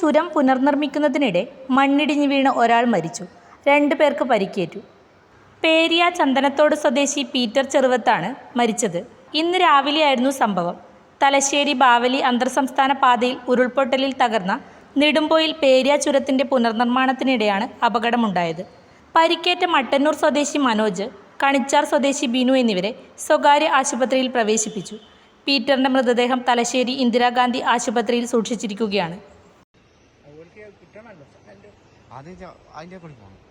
ചുരം പുനർനിർമ്മിക്കുന്നതിനിടെ മണ്ണിടിഞ്ഞു വീണ് ഒരാൾ മരിച്ചു. രണ്ടു പേർക്ക് പരിക്കേറ്റു. പേരിയ ചന്ദനത്തോട് സ്വദേശി പീറ്റർ ചെറുവത്താണ് മരിച്ചത്. ഇന്ന് രാവിലെയായിരുന്നു സംഭവം. തലശ്ശേരി ബാവലി അന്തർ സംസ്ഥാന പാതയിൽ ഉരുൾപൊട്ടലിൽ തകർന്ന നെടുമ്പോയിൽ പേരിയ ചുരത്തിന്റെ പുനർനിർമ്മാണത്തിനിടെയാണ് അപകടമുണ്ടായത്. പരിക്കേറ്റ മട്ടന്നൂർ സ്വദേശി മനോജ് കണിച്ചാർ സ്വദേശി ബിനു എന്നിവരെ സ്വകാര്യ ആശുപത്രിയിൽ പ്രവേശിപ്പിച്ചു. പീറ്ററിന്റെ മൃതദേഹം തലശ്ശേരി ഇന്ദിരാഗാന്ധി ആശുപത്രിയിൽ സൂക്ഷിച്ചിരിക്കുകയാണ്. അത് ച- അതിന്റെ കൂടി പോകണം